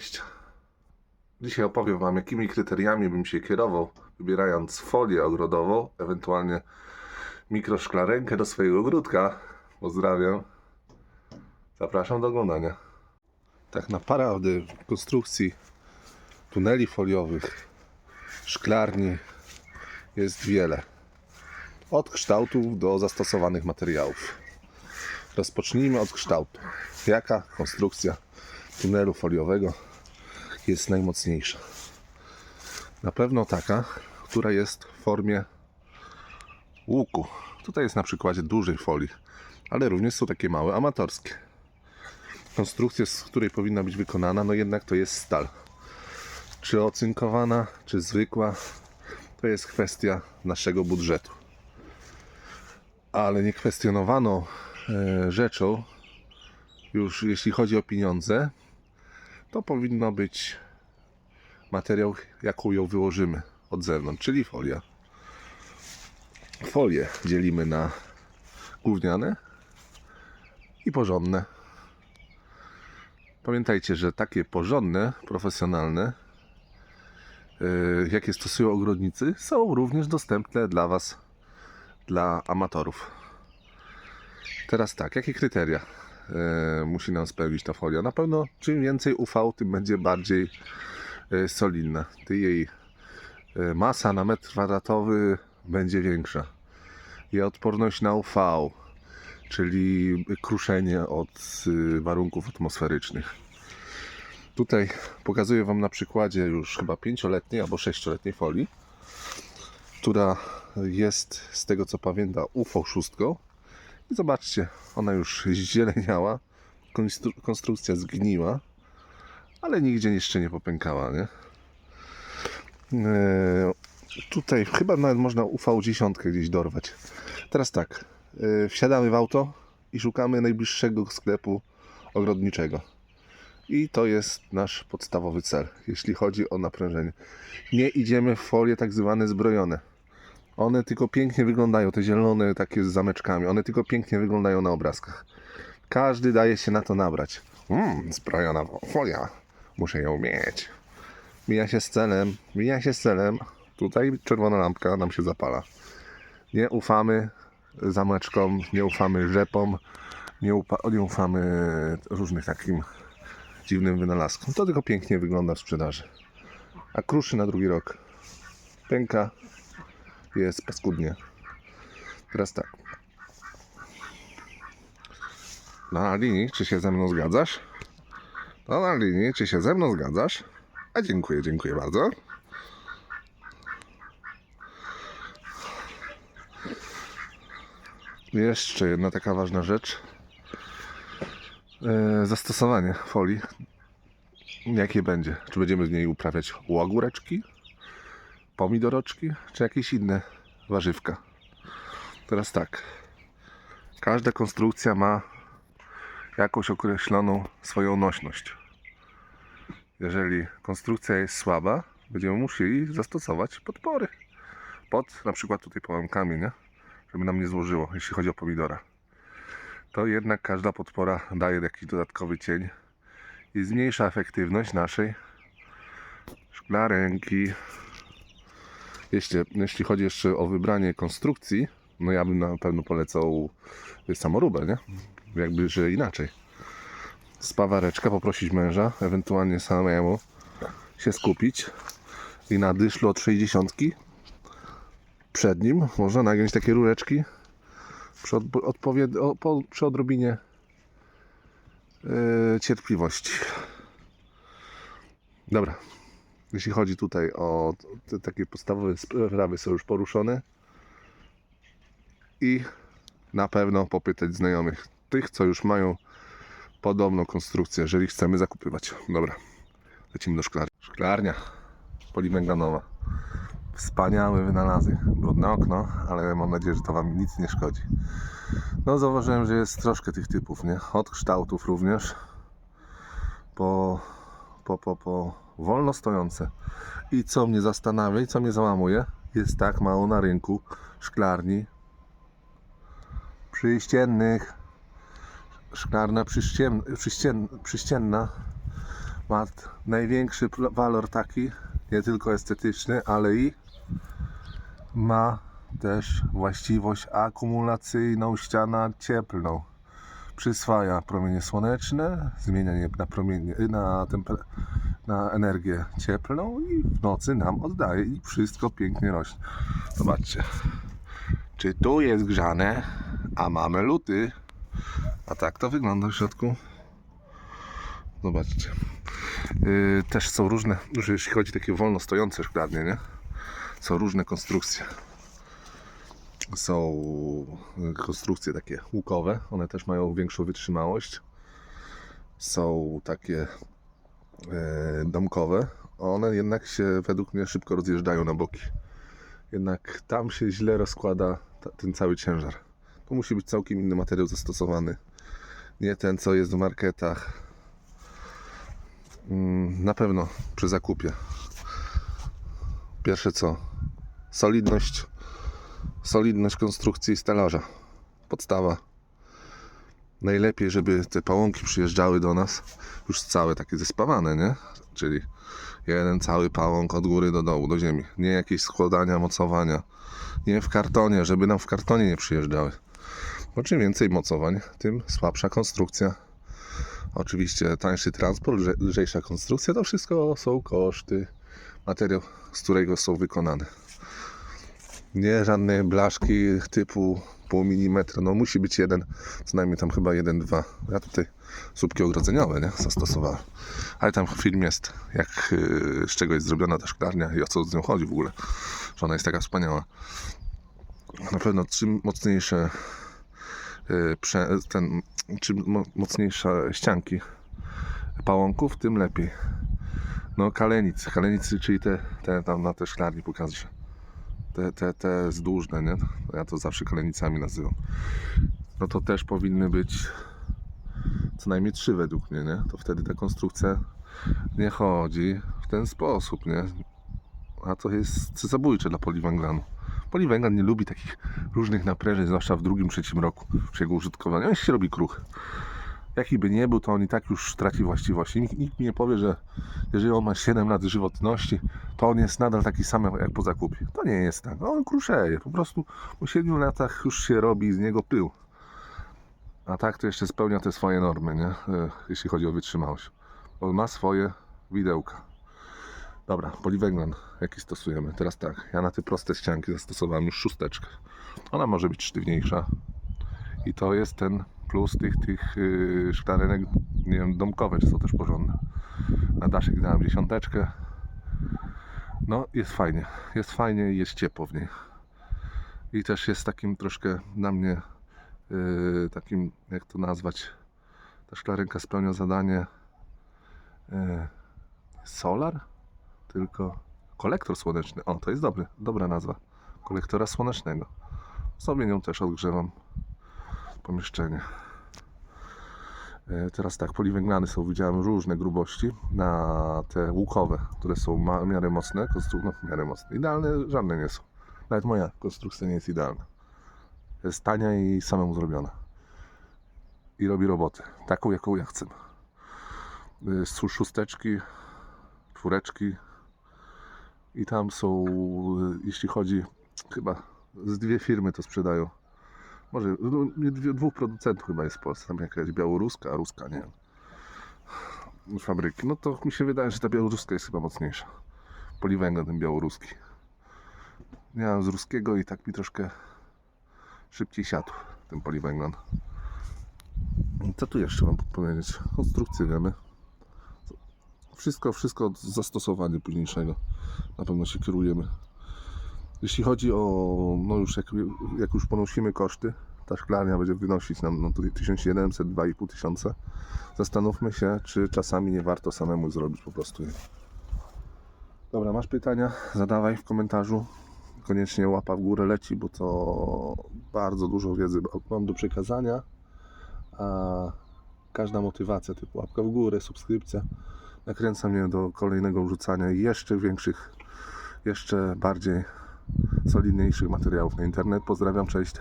Cześć. Dzisiaj opowiem Wam, jakimi kryteriami bym się kierował, wybierając folię ogrodową, ewentualnie mikroszklarenkę do swojego ogródka. Pozdrawiam. Zapraszam do oglądania. Tak naprawdę w konstrukcji tuneli foliowych, szklarni jest wiele. Od kształtów do zastosowanych materiałów. Rozpocznijmy od kształtu. Jaka konstrukcja tunelu foliowego jest najmocniejsza? Na pewno taka, która jest w formie łuku. Tutaj jest na przykładzie dużej folii, ale również są takie małe amatorskie. Konstrukcja, z której powinna być wykonana, no jednak to jest stal. Czy ocynkowana, czy zwykła, to jest kwestia naszego budżetu. Ale niekwestionowaną e, rzeczą, już jeśli chodzi o pieniądze, to powinno być materiał, jaką ją wyłożymy od zewnątrz, czyli folia. Folię dzielimy na gówniane i porządne. Pamiętajcie, że takie porządne, profesjonalne, yy, jakie stosują ogrodnicy, są również dostępne dla Was, dla amatorów. Teraz tak, jakie kryteria e, musi nam spełnić ta folia? Na pewno czym więcej UV, tym będzie bardziej solidna. Ty jej e, masa na metr kwadratowy będzie większa. Jej odporność na UV, czyli kruszenie od y, warunków atmosferycznych. Tutaj pokazuję Wam na przykładzie już chyba pięcioletniej albo sześcioletniej folii, która jest z tego co pamiętam UV6 i zobaczcie, ona już zieleniała, konstru- konstrukcja zgniła, ale nigdzie jeszcze nie popękała, nie? Eee, tutaj chyba nawet można UV10 gdzieś dorwać. Teraz tak, e, wsiadamy w auto i szukamy najbliższego sklepu ogrodniczego. I to jest nasz podstawowy cel, jeśli chodzi o naprężenie. Nie idziemy w folie tak zwane zbrojone. One tylko pięknie wyglądają, te zielone takie z zameczkami, one tylko pięknie wyglądają na obrazkach. Każdy daje się na to nabrać. Mmm, zbrojona folia, muszę ją mieć. Mija się z celem, mija się z celem. Tutaj czerwona lampka nam się zapala. Nie ufamy zameczkom, nie ufamy rzepom, nie, nie ufamy różnych takim dziwnym wynalazkom. To tylko pięknie wygląda w sprzedaży. A kruszy na drugi rok. Pęka, jest paskudnie. Teraz tak. Na linii, czy się ze mną zgadzasz? No, na linii, czy się ze mną zgadzasz? A dziękuję, dziękuję bardzo. Jeszcze jedna taka ważna rzecz. E, zastosowanie folii. Jakie będzie? Czy będziemy z niej uprawiać łogóreczki? pomidoroczki, czy jakieś inne warzywka. Teraz tak. Każda konstrukcja ma jakąś określoną swoją nośność. Jeżeli konstrukcja jest słaba, będziemy musieli zastosować podpory. Pod na przykład tutaj połamkami, nie? Żeby nam nie złożyło, jeśli chodzi o pomidora. To jednak każda podpora daje jakiś dodatkowy cień i zmniejsza efektywność naszej szklarenki. Jeśli, jeśli chodzi jeszcze o wybranie konstrukcji, no ja bym na pewno polecał samoróbę, nie? Jakby, że inaczej. Spawareczka, poprosić męża, ewentualnie samemu się skupić. I na dyszlu od 60 przed nim można nagiąć takie rureczki. Przy, odpo- odpowied- po, przy odrobinie yy, cierpliwości. Dobra, jeśli chodzi tutaj o te takie podstawowe sprawy są już poruszone. I na pewno popytać znajomych, tych co już mają podobną konstrukcję, jeżeli chcemy zakupywać. Dobra, lecimy do szklarni. Szklarnia poliwęglanowa. Wspaniały wynalazek. Brudne okno, ale mam nadzieję, że to Wam nic nie szkodzi. No zauważyłem, że jest troszkę tych typów, nie? Od kształtów również po, po, po, po wolno stojące. I co mnie zastanawia i co mnie załamuje, jest tak mało na rynku szklarni przyściennych. Szklarna przyścien, przyścien, przyścienna ma największy walor taki, nie tylko estetyczny, ale i ma też właściwość akumulacyjną, ściana cieplną. Przyswaja promienie słoneczne, zmienia je na, promienie, na, na energię cieplną i w nocy nam oddaje i wszystko pięknie rośnie. Zobaczcie. Czy tu jest grzane, a mamy luty. A tak to wygląda w środku. Zobaczcie. Yy, też są różne, jeśli chodzi o takie wolno stojące szklarnie, nie? Są różne konstrukcje. Są y, konstrukcje takie łukowe, one też mają większą wytrzymałość. Są takie e, domkowe, one jednak się według mnie szybko rozjeżdżają na boki. Jednak tam się źle rozkłada ta, ten cały ciężar. Tu musi być całkiem inny materiał zastosowany. Nie ten, co jest w marketach. Mm, Na pewno przy zakupie. Pierwsze co? Solidność. Solidność konstrukcji stelaża. Podstawa. Najlepiej, żeby te pałąki przyjeżdżały do nas już całe takie zespawane, nie? Czyli jeden cały pałąk od góry do dołu, do ziemi. Nie jakieś składania, mocowania. Nie w kartonie, żeby nam w kartonie nie przyjeżdżały. Bo czym więcej mocowań, tym słabsza konstrukcja. Oczywiście tańszy transport, lże- lżejsza konstrukcja, to wszystko są koszty. Materiał, z którego są wykonane. Nie żadne blaszki typu pół milimetra, no musi być jeden, co najmniej tam chyba jeden, dwa. Ja tutaj słupki ogrodzeniowe, nie, zastosowałem. Ale tam film jest, jak, yy, z czego jest zrobiona ta szklarnia i o co z nią chodzi w ogóle, że ona jest taka wspaniała. Na pewno czym mocniejsze ten, czym mo, mocniejsze ścianki pałąków, tym lepiej. No kalenic, kalenicy, czyli te, te tam na te szklarni pokażę. Te, te, te zdłużne, nie? Ja to zawsze kalenicami nazywam. No to też powinny być co najmniej trzy według mnie, nie? To wtedy ta konstrukcja nie chodzi w ten sposób, nie? A to jest zabójcze dla poliwęglanu. Poliwęglan nie lubi takich różnych naprężeń, zwłaszcza w drugim, trzecim roku przy jego użytkowaniu. On się robi kruch. Jaki by nie był, to on i tak już traci właściwości. Nikt, nikt mi nie powie, że jeżeli on ma 7 lat żywotności, to on jest nadal taki sam jak po zakupie. To nie jest tak. On kruszeje. Po prostu po 7 latach już się robi z niego pył. A tak to jeszcze spełnia te swoje normy, nie? E, Jeśli chodzi o wytrzymałość. On ma swoje widełka. Dobra, poliwęglan, jaki stosujemy? Teraz tak, ja na te proste ścianki zastosowałem już szósteczkę. Ona może być sztywniejsza. I to jest ten plus tych, tych yy, szklarenek, nie wiem, domkowe, czy są też porządne. Na daszek dałem dziesiąteczkę. No, jest fajnie. Jest fajnie i jest ciepło w niej. I też jest takim troszkę na mnie yy, takim, jak to nazwać, ta szklarenka spełnia zadanie yy, solar, tylko kolektor słoneczny. O, to jest dobry, dobra nazwa. Kolektora słonecznego. Sobie nią też odgrzewam pomieszczenie. E, Teraz tak, poliwęglany są, widziałem różne grubości na te łukowe, które są w miarę mocne, konstru- no, w miarę mocne. Idealne żadne nie są. Nawet moja konstrukcja nie jest idealna. Jest tania i samemu zrobiona. I robi robotę. Taką, jaką ja chcę. Y, Są szósteczki, czwóreczki. I tam są, y, jeśli chodzi, chyba z dwie firmy to sprzedają. Może no, dwóch producentów chyba jest w Polsce. Tam jakaś białoruska, a ruska, nie wiem. Fabryki. No to mi się wydaje, że ta białoruska jest chyba mocniejsza. Poliwęglan ten białoruski. Miałem z ruskiego i tak mi troszkę szybciej siadł ten poliwęglan. Co tu jeszcze mam powiedzieć? Konstrukcję wiemy. Wszystko, wszystko od zastosowania późniejszego. Na pewno się kierujemy. Jeśli chodzi o, no już jak, jak już ponosimy koszty, ta szklarnia będzie wynosić nam no, to 1700, 2500. Zastanówmy się, czy czasami nie warto samemu zrobić po prostu. Dobra, masz pytania? Zadawaj w komentarzu. Koniecznie łapa w górę leci, bo to bardzo dużo wiedzy mam do przekazania. A każda motywacja, typu łapka w górę, subskrypcja, nakręca mnie do kolejnego wrzucania jeszcze większych, jeszcze bardziej solidniejszych materiałów na internet. Pozdrawiam, cześć.